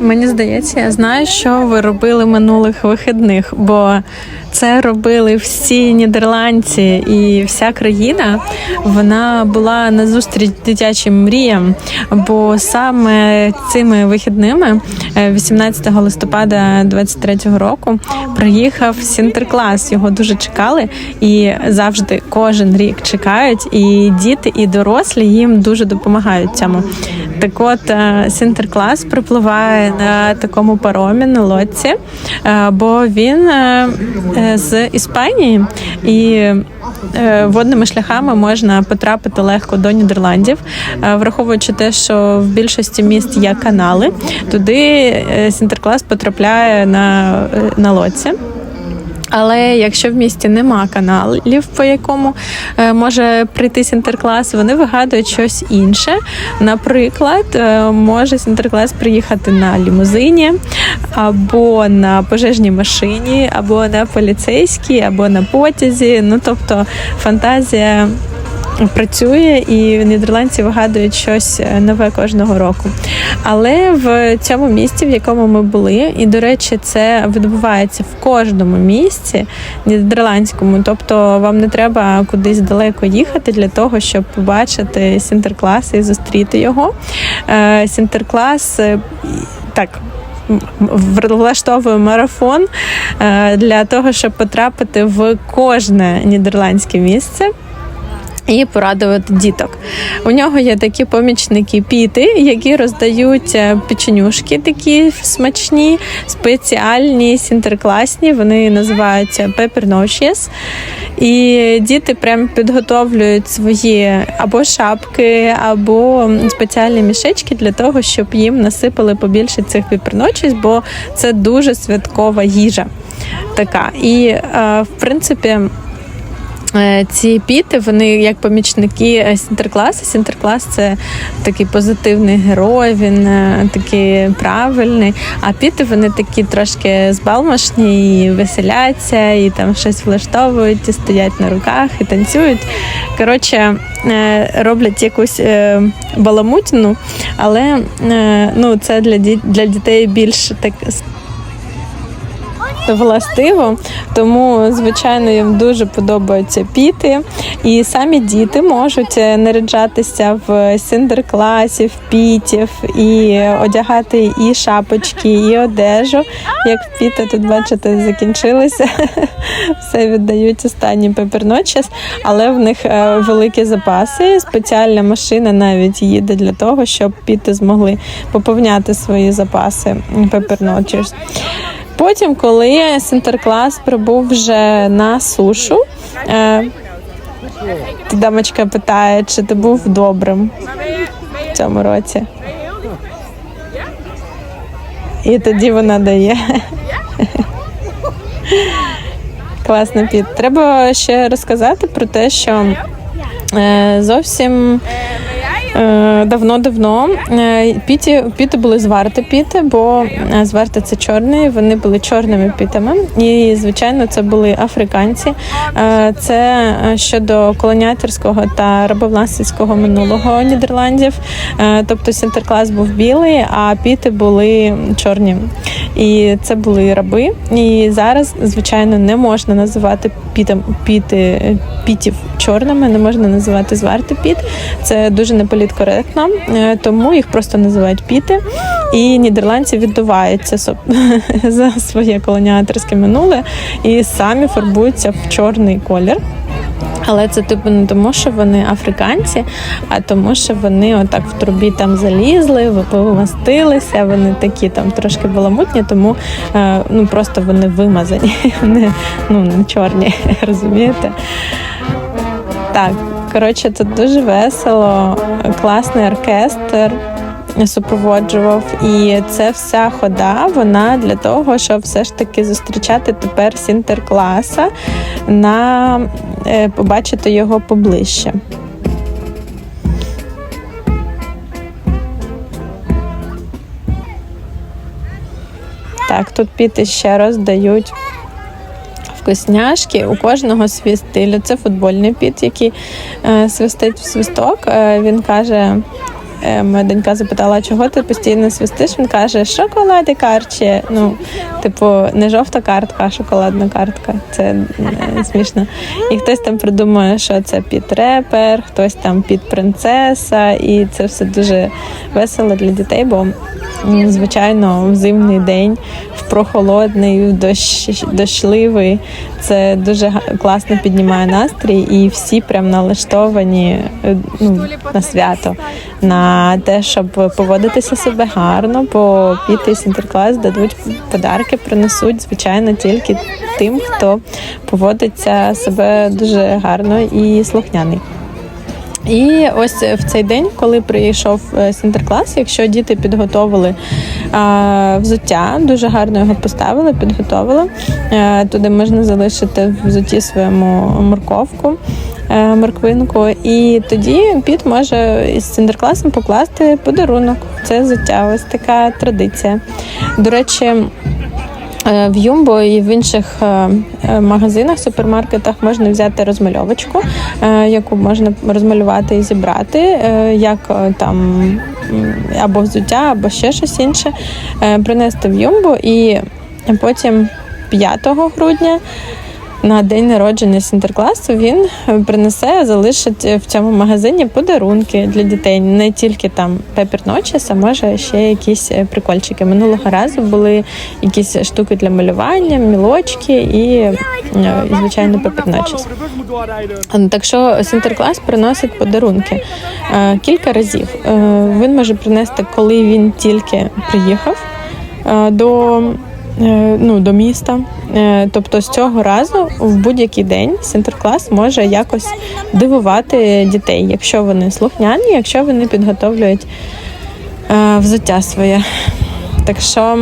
Мені здається, я знаю, що ви робили минулих вихідних, бо це робили всі нідерландці і вся країна. Вона була на зустріч дитячим мріям. Бо саме цими вихідними, е, 18 листопада 23-го року, приїхав Сінтерклас. Його дуже чекали і завжди кожен рік чекають. І діти, і дорослі їм дуже допомагають цьому. Так от е, Сінтерклас припливає на такому паромі на лодці, е, бо він е, е, з Іспанії і е, водними шляхами можна потрапити легко до Нідерландів, Е, враховуючи те, що в більшості міст є канали, туди е, Сінтерклас потрапляє на, е, на лодці. Але якщо в місті нема каналів, по якому е, може прийти сінтерклас, вони вигадують щось інше. Наприклад, е, може сінтерклас приїхати на лімузині, або на пожежній машині, або на поліцейській, або на потязі. Ну тобто фантазія. Працює і нідерландці вигадують щось е, нове кожного року. Але в цьому місці, в якому ми були, і до речі, це відбувається в кожному місці нідерландському. Тобто вам не треба кудись далеко їхати для того, щоб побачити сінтерклас і зустріти його. Е, Сінтерклас е, так. Влаштовує марафон для того, щоб потрапити в кожне нідерландське місце і порадувати діток. У нього є такі помічники піти, які роздають е, печенюшки такі смачні, спеціальні, сінтеркласні. Вони називаються пеперношіс. І діти прям підготовлюють свої або шапки, або спеціальні мішечки для того, щоб їм насипали побільше цих пеперночіс, бо це дуже святкова їжа. Така. І е, в принципі. Е, Ці піти, вони як помічники е, Сінтеркласу. Сінтерклас це такий позитивний герой, він е, такий правильний. А піти вони такі трошки збалмошні, і веселяться, і там щось влаштовують, і стоять на руках, і танцюють. Коротше, роблять якусь баламутину, але ну, це для дітей більш так властиво, тому звичайно їм дуже подобаються піти. І самі діти можуть е, наряджатися в синдеркласів, пітів і одягати і шапочки, і одежу. Як піти тут бачите, закінчилися. Все віддають останні пеперночіс, але в них е, великі запаси. Спеціальна машина навіть їде для того, щоб піти змогли поповняти свої запаси пеперночіс. Потім, коли Сінтерклас прибув вже на сушу, е, дамочка питає, чи ти був добрим в цьому році. І тоді вона дає. Класно піт. Треба ще розказати про те, що е, зовсім давно-давно е, піті, піти були зварти піти, бо е, зварти це чорний, вони були чорними пітами. І, звичайно, це були африканці. Е, Це е, щодо колоніаторського та рабовласницького минулого Нідерландів. Е, Тобто Сінтерклас був білий, а піти були чорні. І це були раби. І зараз, звичайно, не можна називати пітом піти пітів чорними, не можна називати зварти піт. Це дуже неполіткоректно, е, тому їх просто називають піти. І нідерландці віддуваються за своє колоніаторське минуле і самі фарбуються в чорний колір. Але це типу не тому, що вони африканці, а тому, що вони отак в трубі там залізли, ви- помастилися, вони такі там трошки баламутні, тому е, ну просто вони вимазані, вони ну не чорні, розумієте? Так, коротше, тут дуже весело, класний оркестр супроводжував. І це вся хода, вона для того, щоб все ж таки зустрічати тепер Сінтеркласа на е, побачити його поближче. Так, тут піти ще роздають вкусняшки. У кожного свій стиль. Це футбольний піт, який е, свистить в свисток. Е, він каже: моя донька запитала, чого ти постійно свистиш, він каже, шоколади карче. Ну, типу, не жовта картка, а шоколадна картка. Це е, смішно. І хтось там придумує, що це під репер, хтось там під принцеса, і це все дуже весело для дітей, бо звичайно в зимний день, в прохолодний, в дощ, дощливий. Це дуже класно піднімає настрій, і всі прям налаштовані е, ну, на свято, на те, щоб поводитися себе гарно, бо піти сінтерклас дадуть подарки, принесуть, звичайно, тільки тим, хто поводиться себе дуже гарно і слухняний. І ось в цей день, коли прийшов е, сінтерклас, якщо діти підготовили а, взуття, дуже гарно його поставили, підготовили. Е, туди можна залишити в взутті своєму морковку, е, морквинку. І тоді піт може із сінтеркласом покласти подарунок. Це взуття, ось така традиція. До речі, Е, В Юмбо і в інших магазинах, супермаркетах можна взяти розмальовочку, яку можна розмалювати і зібрати, як там або взуття, або ще щось інше, е, принести в Юмбо і потім 5 грудня. На день народження Сінтеркласу він е, принесе, залишить в цьому магазині подарунки для дітей. Не тільки там пепір ночіс, а може ще якісь е, прикольчики. Минулого разу були якісь штуки для малювання, мілочки і, е, і звичайно, пепір ночіс. Так що Сінтерклас приносить подарунки е, кілька разів. Е, Він може принести, коли він тільки приїхав е, до, е, ну, до міста. Е, Тобто з цього разу в будь-який день Сінтерклас може якось дивувати дітей, якщо вони слухняні, якщо вони підготовлюють е, взуття своє. Так що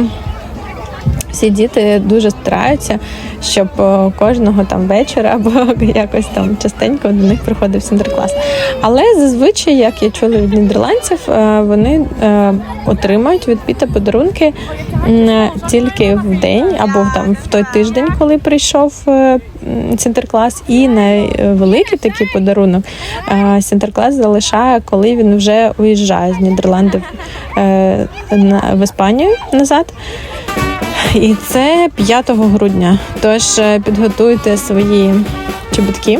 всі діти дуже стараються, щоб е, кожного там вечора або якось там частенько до них приходив сінтерклас. Але зазвичай, як я чула від нідерландців, е, вони е, отримують від піта подарунки тільки в день або там в той тиждень, коли прийшов сінтерклас. І найвеликий такий подарунок сінтерклас залишає, коли він вже уїжджає з Нідерландів в Іспанію назад. І це 5 грудня. Тож е, підготуйте свої чобітки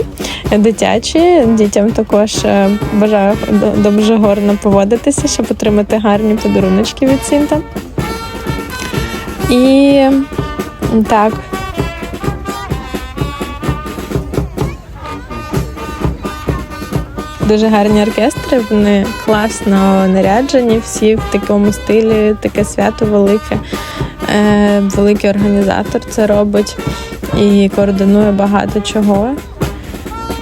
дитячі. Дітям також е, бажаю дуже гарно поводитися, щоб отримати гарні подаруночки від Сінта. І так. Дуже гарні оркестри, вони класно наряджені, всі в такому стилі, таке свято велике. Е, великий організатор це робить і координує багато чого.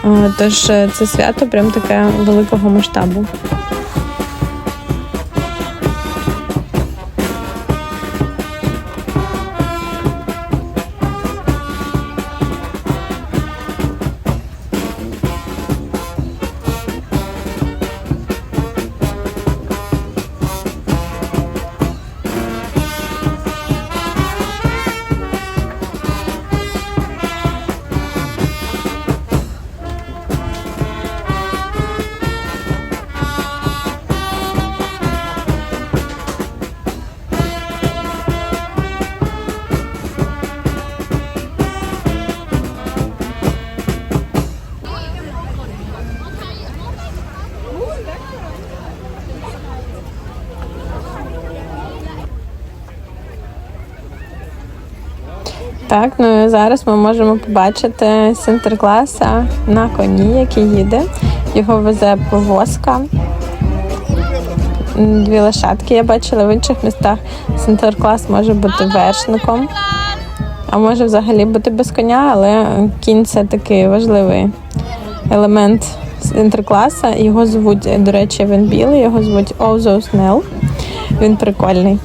Е, Тож е, це свято прям таке великого масштабу. Так, ну і зараз ми можемо побачити Сінтеркласа на коні, який їде. Його везе повозка. Дві лошадки я бачила в інших містах. Сінтерклас може бути вершником, а може взагалі бути без коня, але кінь це такий важливий елемент інтеркласа. Його звуть, до речі, він білий, його звуть Озоу Снел. Він прикольний.